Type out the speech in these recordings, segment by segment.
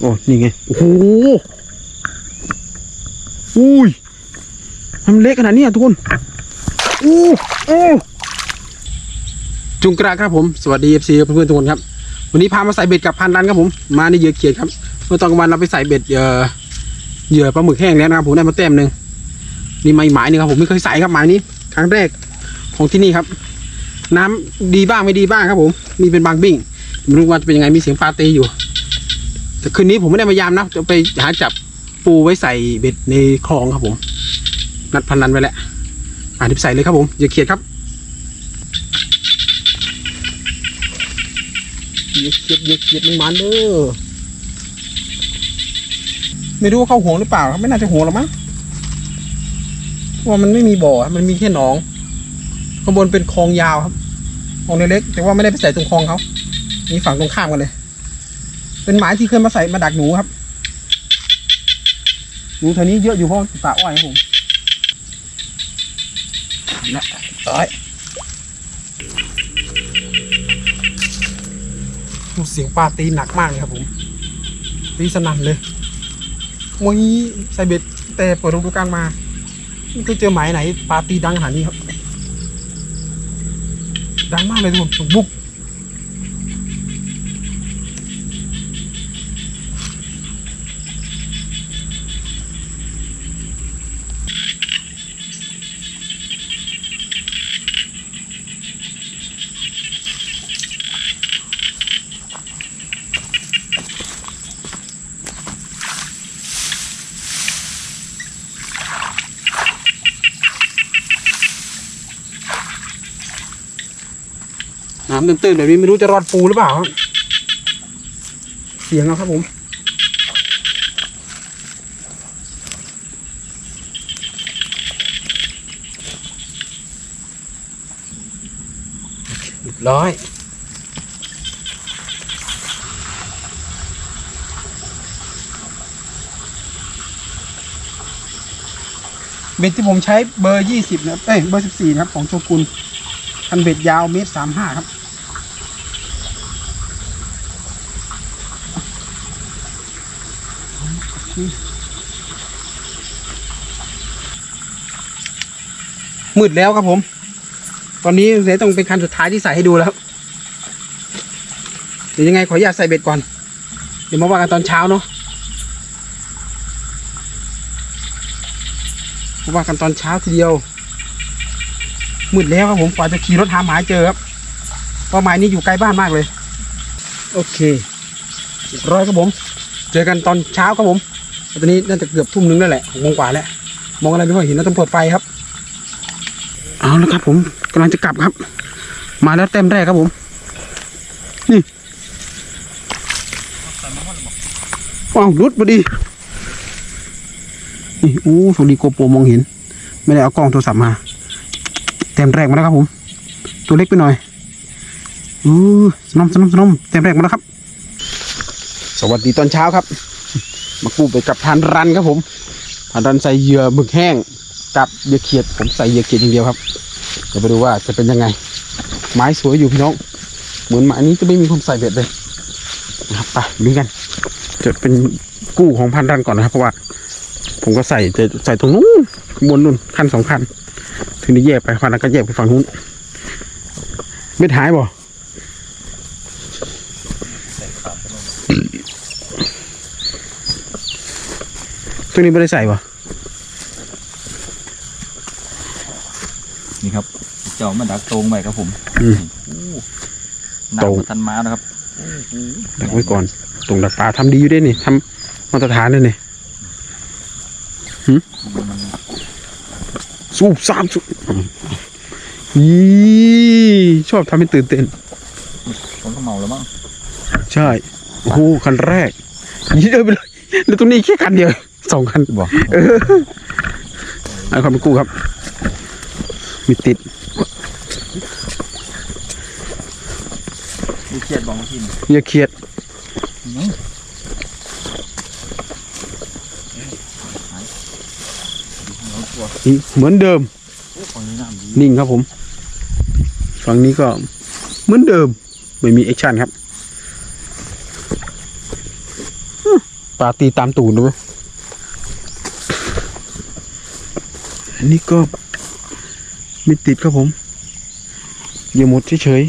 โอ้นี่ไง โอ้โหอุ้ยทำเล็กขนาดนี้อะทุกคนโอ้โอ้จุงกระครับผม สวัสดีเอฟซีเพื่อนๆทุกคนครับ วันนี้พามาใส่เบ็ดกับพันรันครับผม มาในเหยื่อเขียดครับ เมื่อตอนกลางวันเราไปใส่เบ็ดเอ่อเหยื่อปลาหมึกแห้งแล้วนะครับผมได้มาแต้มหนึ่งนี่มาอีกหมายหนึ่งครับผมไม่เคยใส่ครับหมายนี้ ครั้งแรกของที่นี่ครับ น้ำดีบ้างไม่ดีบ้างครับผม มีเป็นบางบิ่งไม่รู้ว่าจะเป็นยังไงมีเสียงปลาตีอยู่ แต่คืนนี้ผมไม่ได้มายามนะจะไปหาจับปูไว้ใส่เบ็ดในคลองครับผม นัดพันนันไว้แล้วอ่าทิปใส่เลยครับผมอย่าเขียดครับอย่าเขียดอย่าเขียดมันมันเด้อไม่รู้ว่าเข้าห่วงหรือเปล่าครับไม่น่าจะห่วงหรอกมั้งเพราะว่ามันไม่มีบ่อมันมีแค่หนองข้างบนเป็นคลองยาวครับคลองเล็กๆแต่ว่าไม่ได้ไปใส่ตรงคลองเขามีฝั่งตรงข้ามกันเลย เป็นหมายที่เคยมาใส่มาดักหนูครับ หนูแถวนี้เยอะอยู่เพราะป่าอ้อยครับผมนะต่อยเสียงปลาตีหนักมากเลยครับผมตีสนั่นเลยวันนี้ใส่เบ็ดแต่เปิดฤดูกาลมาไม่เคยเจอหมายไหนปลาตีดังขนาดนี้ครับ ดังมากเลยทุกคนบุก น้ำตื้นๆแบบนี้ไม่รู้จะรอดปูหรือเปล่า เสียงเอาครับผมเรียบร้อยเบ็ดที่ผมใช้เบอร์ยี่สิบนะเอ้ยเบอร์สิบสี่นะครับ ของโชกุนคันเบ็ดยาวเมตรสามห้าครับ มืดแล้วครับผม ตอนนี้เดี๋ยวต้องเป็นคันสุดท้ายที่ใส่ให้ดูแล้วครับเดี๋ยวยังไงขออนุญาตใส่เบ็ดก่อน เดี๋ยวมาว่ากันตอนเช้าเนาะมาว่ากันตอนเช้าทีเดียว มืดแล้วครับผมกว่าจะขี่รถหาหมายเจอครับเพราะหมายนี้อยู่ไกลบ้านมากเลย โอเคร้อยครับผม เจอกันตอนเช้าครับผม ตอนนี้น่าจะเกือบทุ่มนึงแล้วแหละหกโมงกว่าแล้ว มองอะไรไม่ค่อยเห็นนะต้องเปิดไฟครับ เอาแล้วครับผมกำลังจะกลับครับ มาแล้วเต็มแรกครับผม นี่ว้าวรุดพอดี นี่โอ้โชคดีโกโปรมองเห็น ไม่ได้เอากล้องโทรศัพท์มา เต็มแรกมาแล้วครับผม ตัวเล็กไปหน่อยอู้สนมสนมสนมเต็มแรกมาแล้วครับ สวัสดีตอนเช้าครับ มากู้ไปกับทานรันครับผมทานรันใส่เหยื่อหมึกแห้งกับเหยื่อเขียดผมใส่เหยื่อเขียดอย่างเดียวครับเดี๋ยวไปดูว่าจะเป็นยังไง ไม้สวยอยู่พี่น้อง เหมือนไม้นี้จะไม่มีคนใส่เบ็ดเลยนะครับไปดูกันจะเป็นกู้ของพันรันก่อนนะครับเพราะว่า ผมก็ใส่จะใส่ตรงนู้นบนนู่นคันสองคัน ถึงได้แยกไปพันรันก็แยกไปฝั่งนู้นเบ็ดหายบ่ ตัวนี้ไม่ได้ใส่บ่นี่ครับ เจ้ามาดักตรงไปครับผมอืมโอ้ตรง น้ำมันทันมานะครับดักไว้ก่อน ตรงดักปลาทำดีอยู่ด้วยนี่ทำมาตรฐานเลยนี่หืมสูบสามสูบยี่ชอบทำให้ตื่นเต้นคนก็เมาแล้วมั้งใช่ โอ้โหคันแรกยี่เดินไปเลยแล้วตรงนี้แค่คันเดียว สองคันบอกเออเอาความเป็นกู้ครับ มีติดดูเครียดบอกมากินอย่าเครียดนี่เหมือนเดิมฝั่งนี้น้ำดีนิ่งครับผม ฝั่งนี้ก็เหมือนเดิม ไม่มีแอคชั่นครับอื้อปลาตีตามตูดด้วย นนี้ก็ไม่ติดครับผมอย่าหมดเฉย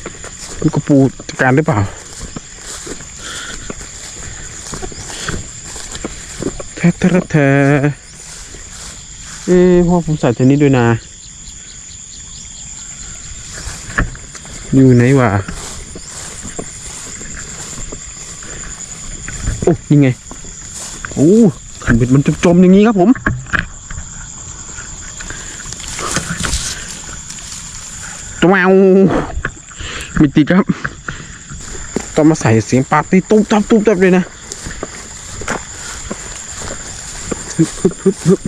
ๆลูกกระปูจัดการได้เปล่า แท้แท้แท้เอ้พ่อผมใส่เทนนี้ด้วยนะ อยู่ไหนวะโอ้ยังไงโอ้ขันเบ็ดมันจมๆอย่างนี้ครับผม วแมวมีติดครับ ต้องมาใส่เสียงปาตีตุ้มตับตุ้มตับเลยนะฮึบฮึบฮึบฮึบ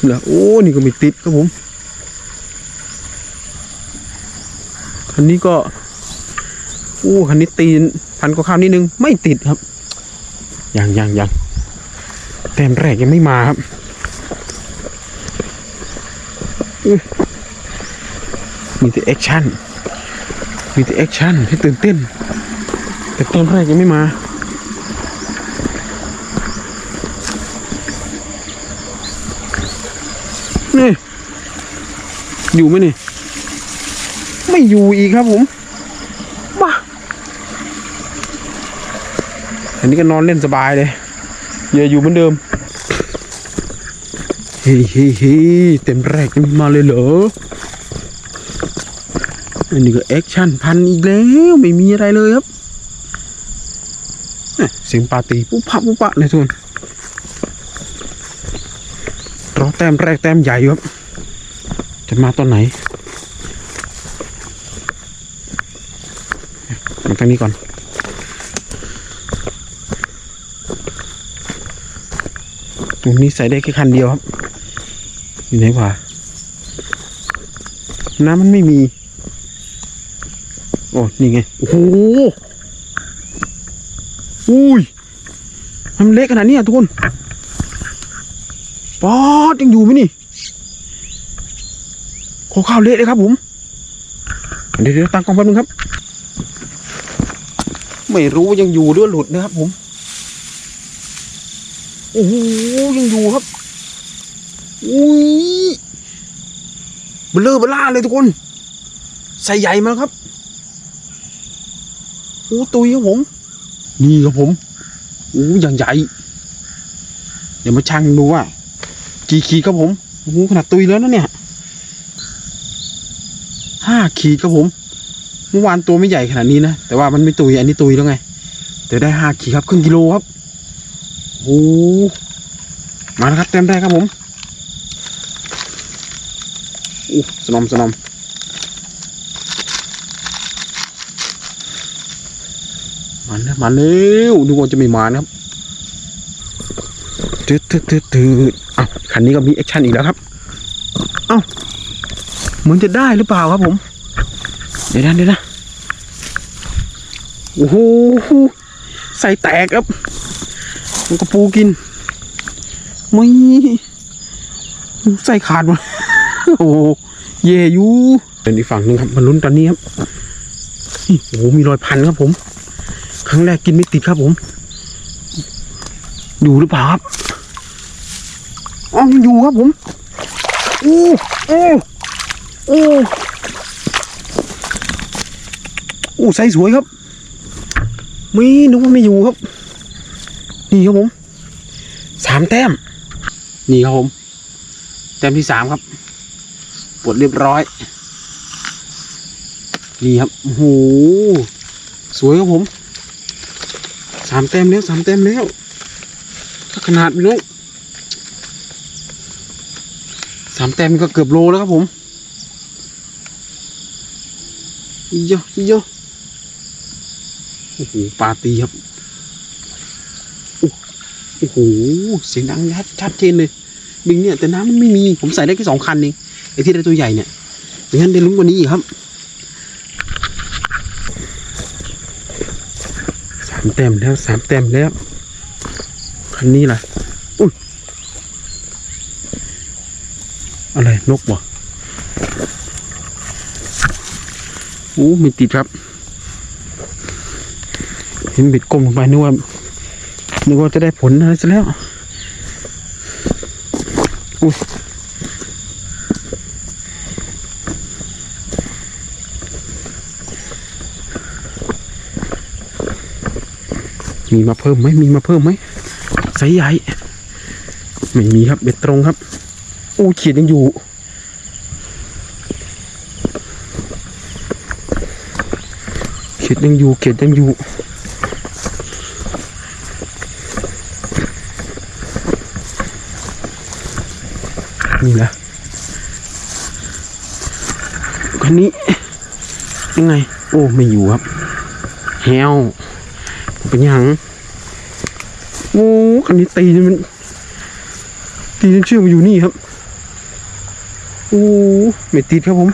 เหลือโอ้ นี่ก็มีติดครับผมคันนี้ก็โอ้คันนี้ตีนพันกว่าข้าวนิดนึง ไม่ติดครับ ยังยังยังแต้มแรกยังไม่มาครับอุ๊ย มีแต่แอคชั่น มีแต่แอคชั่นให้ตื่นเต้น แต่ต้มแรกยังไม่มา นี่ อยู่ไหมนี่ ไม่อยู่อีกครับผมมาอันนี้ก็นอนเล่นสบายเลย อย่าอยู่เหมือนเดิม เฮ้ยเฮ้เฮ้เต็มแรกยังไม่มาเลยเหรอ อันนี้ก็แอคชั่นพันอีกแล้ว ไม่มีอะไรเลยครับเสียงปาตีปุ๊บพับปุ๊บปะเลยทุนรอแต้มแรกแต้มใหญ่ครับ จะมาตอนไหนมาทางนี้ก่อนตรงนี้ใส่ได้แค่คันเดียวครับ อยู่ไหนวะน้ำมันไม่มี โอ้นี่ไง โอ้โหอุ้ยมันเล็กขนาดนี้อะทุกคนปอดยังอยู่ไหมนี่โคข้าวเละเลยครับผม เดี๋ยวตั้งกล้องแป๊บนึงครับ ไม่รู้ยังอยู่หรือว่าหลุดนะครับผม โอ้โหยังอยู่ครับ อุ้ยเบลอเบล่าเลยทุกคน ใส่ใหญ่มาครับโอ้ตุยครับผม นี่ครับผมโอ้อย่างใหญ่ เดี๋ยวมาชั่งดูว่ากี่ขีดครับผมโอ้ขนาดตุยแล้วนะเนี่ยห้าขีดครับผม เมื่อวานตัวไม่ใหญ่ขนาดนี้นะ แต่ว่ามันไม่ตุยอันนี้ตุยแล้วไง แต่ได้ห้าขีดครับครึ่งกิโลครับโอ้มาแล้วครับเต็มได้ครับผม อู้สนอมสนอมมาแล้วมาเร็วดูว่าจะไม่มานะครับตืดตืดตืดตืดอ้าวคันนี้ก็มีแอคชั่นอีกแล้วครับเอ้าเหมือนจะได้หรือเปล่าครับผม เดี๋ยวนะเดี๋ยวนะโอ้โหใส่แตกครับมันก็ปูกินไม่ใส่ขาดมา โอ้เย่ยูเป็นอีกฝั่งหนึ่งครับมาลุ้นตอนนี้ครับโอ้โหมีรอยพันครับผม ครั้งแรกกินไม่ติดครับผม อยู่หรือเปล่าครับอ๋อยังอยู่ครับผมโอ้โอ้โอ้โอ้ไซส์สวยครับไม่นึกว่าไม่อยู่ครับ นี่ครับผมสามแต้ม นี่ครับผม แต้มที่สามครับ ปลดเรียบร้อย นี่ครับโอ้โหสวยครับผมสามแต้มแล้วสามแต้มแล้วขนาดนี้สามแต้มก็เกือบโลแล้วครับผมอีเยอะอีเยอะโอ้โหปลาตีครับโอ้โหเสียงดังชัดชัดเจนเลยบิงเนี่ยแต่น้ำมันไม่มีผมใส่ได้แค่สองคันเอง ที่ได้ตัวใหญ่เนี่ยไม่งั้นได้ลุ้นกว่านี้อีกครับสามแต้มแล้วสามแต้มแล้ว คันนี้ล่ะอุ้ยอะไรนกบ่โอ้ม่ติดครับ เห็นบ็ดกลมลงไปนึกว่านึกว่าจะได้ผลอะไรซะแล้วอุ้ย มีมาเพิ่มไหมมีมาเพิ่มไหมไซส์ใหญ่ ไม่มีครับเบ็ดตรงครับ โอ้เขียดยังอยู่ เขียดยังอยู่เขียดยังอยู่นี่แหละคันนี้ยังไง โอ้ ไม่อยู่ครับแฮว เป็นยังโอ้คันนี้ตีนี่มัน ตีจนเชื่อมมาอยู่นี่ครับ โอ้ไม่ติดครับผม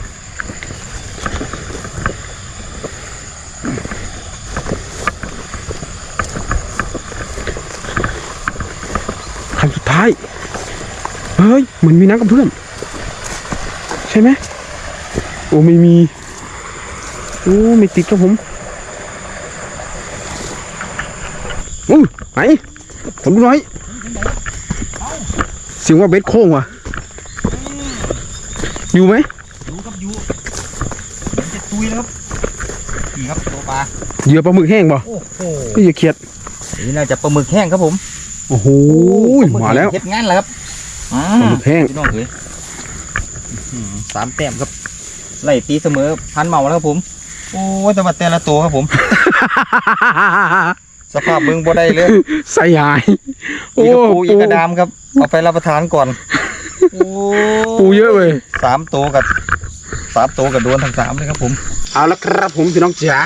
คำสุดท้าย เฮ้ย เหมือนมีน้ำกับเพื่อน ใช่ไหม โอ้ไม่มี โอ้ไม่ติดครับผมอู้ ไหนขอดูหน่อยเสียงว่าเบ็ดโค้งว่ะอยู่ไหมยูครับยูมันจะตุยแล้วครับนี่ครับตัวปลาเหยื่อปลาหมึกแห้งบ่โอ้โหไม่เหยื่อเขียดนี่น่าจะปลาหมึกแห้งครับผมโอ้โหปลหกมาแล้วเฮ็ดงานแล้วครับอ่าปลาหมึกแห้งพี่น้องเอ้ยอื้อหือสามแต้มครับไล่ตีเสมอพันเมาแล้วครับผม โอ้ยแต่ว่าแต่ละตัวครับผม สภาพเบิ่งบ่ได้เลยใส่หายอีกระปูอีกระดามครับเอาไปรับประทานก่อนโอ้ปูเยอะเลยสามตัวกับสามตัวกับโดนทั้งสามเลยครับผม เอาละครับผมพี่น้องจ๋า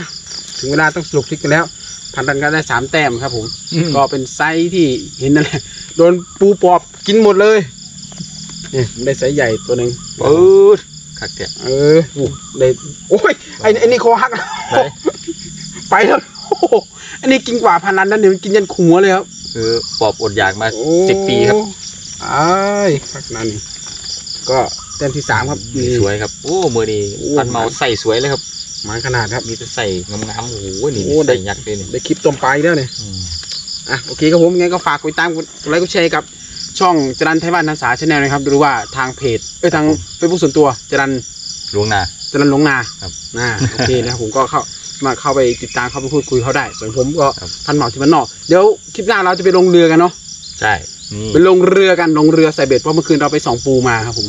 ถึงเวลาต้องสรุปคลิปกันแล้ว พันดันกันได้สามแต้มครับผม ก็เป็นไซส์ที่เห็นนั่นแหละโดนปูปอบกินหมดเลยเนี่ยได้ไซส์ใหญ่ตัวหนึ่งปืปื๊ดคักแกะเออโอ้ได้โอ้ยไอ้ไอ้นี่คอหักไหนไปแล้ว โอ้โหอันนี้กินกว่าพันนันนั่นเนี่ยมันกินยันขัวเลยครับคือปอบอดอยากมาโอ้สิบปีครับไอ้ายพักนั้นก็แต้มที่สามครับนี่สวยครับ โอ้มือนี้โอ้พันเมาใส่สวยเลยครับหมายขนาดครับมีแต่ใส่งามๆโอ้โหนี่โอ้ได้ใส่ยักษ์เลยนี่ได้คลิปต้มปลาอีกแล้วเนี่ยอืมอะโอเคครับผมงั้นก็ฝากกดติดตามกดไลค์กดแชร์กับช่องจรันไทยบ้านทันษาชาแนลนะครับหรือว่าทางเพจเอ้ยทางเฟซบุ๊กส่วนตัวจรันหลวงนาจรันหลงนาครับอ่าโอเคนะครับผมก็เข้า มาเข้าไปติดตามเข้าไปพูดคุยเขาได้ส่วนผมก็ครับ พันเหมาที่มันนอกเดี๋ยวคลิปหน้าเราจะไปลงเรือกันเนาะใช่นี่ไปลงเรือกันลงเรือใส่เบ็ดเพราะเมื่อคืนเราไปส่องปูมาครับผม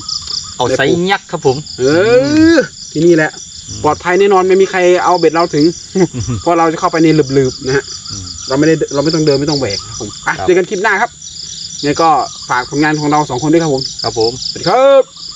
เอาใส่ยักษ์ครับผม เออที่นี่แหละปลอดภัยแน่นอนไม่มีใครเอาเบ็ดเราถึง เพราะเราจะเข้าไปในหลืบๆนะฮะ อืม เราไม่ได้เราไม่ต้องเดินไม่ต้องแบกครับผมอะครับ เจอกันคลิปหน้าครับเนี่ยก็ฝากผลงานของเราสองคนด้วยครับผมครับผม สวัสดีครับ